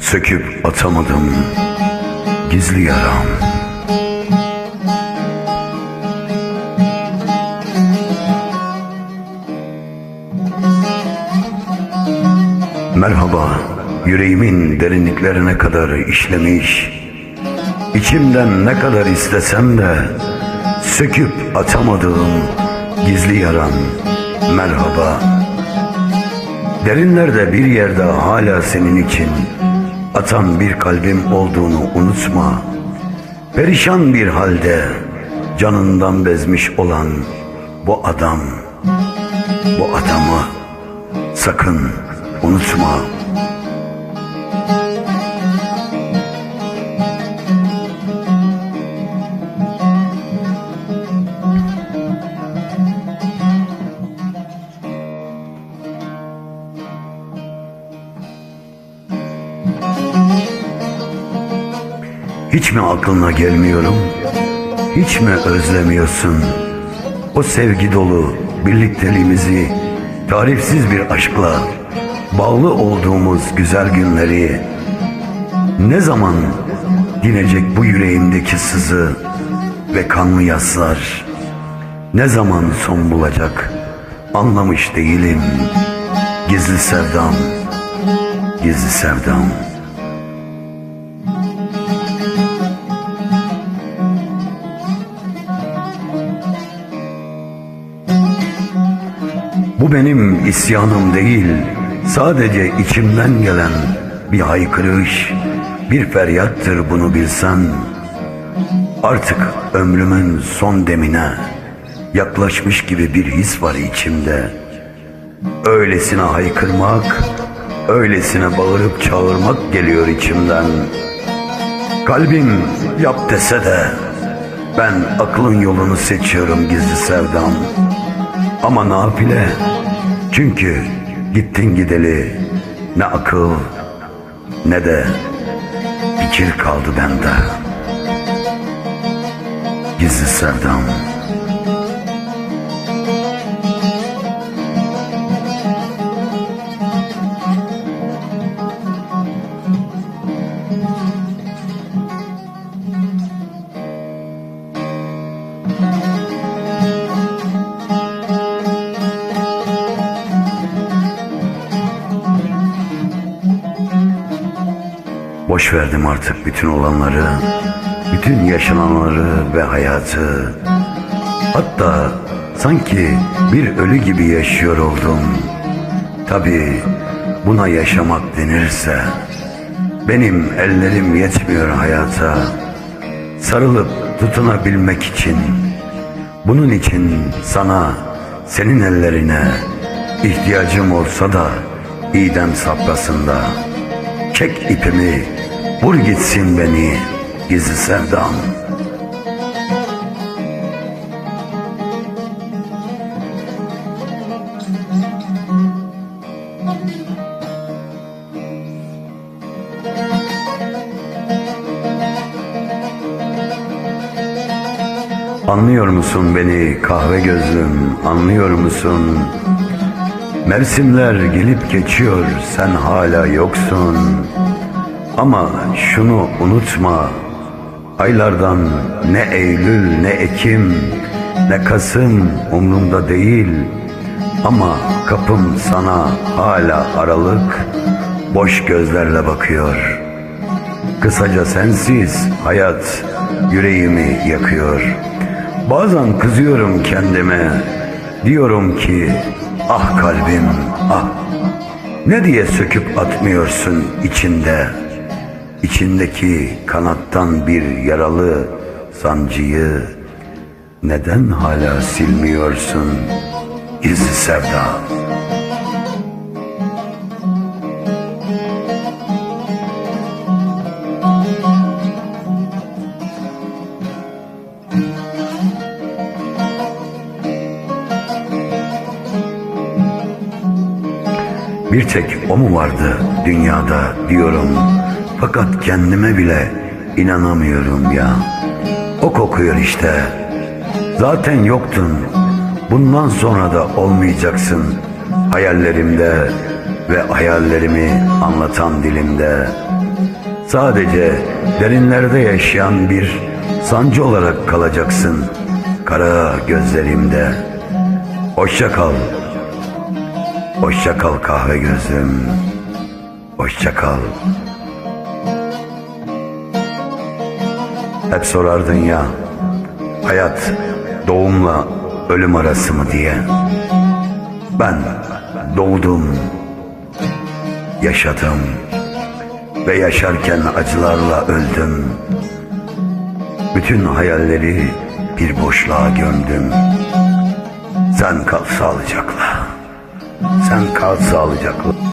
Söküp atamadım gizli yaram. Merhaba yüreğimin derinliklerine kadar işlemiş. İçimden ne kadar istesem de Söküp atamadığım gizli yaram. Merhaba Derinlerde bir yerde hala senin için atan bir kalbim olduğunu unutma. Perişan bir halde canından bezmiş olan bu adam, bu adamı sakın unutma. Hiç mi aklına gelmiyorum? Hiç mi özlemiyorsun? O sevgi dolu birlikteliğimizi tarifsiz bir aşkla bağlı olduğumuz güzel günleri ne zaman dinecek bu yüreğimdeki sızı ve kanlı yaslar ne zaman son bulacak anlamış değilim gizli sevdam gizli sevdam Bu benim isyanım değil, sadece içimden gelen bir haykırış, bir feryattır bunu bilsen. Artık ömrümün son demine yaklaşmış gibi bir his var içimde. Öylesine haykırmak, öylesine bağırıp çağırmak geliyor içimden. Kalbim yap dese de ben aklın yolunu seçiyorum gizli sevdam. Ama nafile çünkü gittin gideli ne akıl ne de fikir kaldı bende. Gizli sevdam. Boş verdim artık bütün olanları, bütün yaşananları ve hayatı. Hatta sanki bir ölü gibi yaşıyor oldum. Tabii buna yaşamak denirse benim ellerim yetmiyor hayata. Sarılıp tutunabilmek için bunun için sana, senin ellerine ihtiyacım olsa da idem saplasında. Çek ipimi, vur gitsin beni gizli sevdam. Anlıyor musun beni kahve gözlüm, anlıyor musun? Mevsimler gelip geçiyor, sen hala yoksun. Ama şunu unutma, aylardan ne Eylül ne Ekim ne Kasım umrumda değil. Ama kapım sana hala aralık, boş gözlerle bakıyor. Kısaca sensiz hayat yüreğimi yakıyor. Bazen kızıyorum kendime, diyorum ki ah kalbim ah ne diye söküp atmıyorsun içinde içindeki kanattan bir yaralı sancıyı neden hala silmiyorsun gizli sevda Bir tek o mu vardı dünyada diyorum. Fakat kendime bile inanamıyorum ya. O kokuyor işte. Zaten yoktun. Bundan sonra da olmayacaksın. Hayallerimde ve hayallerimi anlatan dilimde Sadece derinlerde yaşayan bir sancı olarak kalacaksın kara gözlerimde. Hoşça kal. Hoşça kal kahve gözüm. Hoşça kal. Hep sorardın ya hayat doğumla ölüm arası mı diye. Ben doğdum, yaşadım ve yaşarken acılarla öldüm. Bütün hayalleri bir boşluğa gömdüm. Sen kal sağlıcakla. Sen kal sağlıcakla.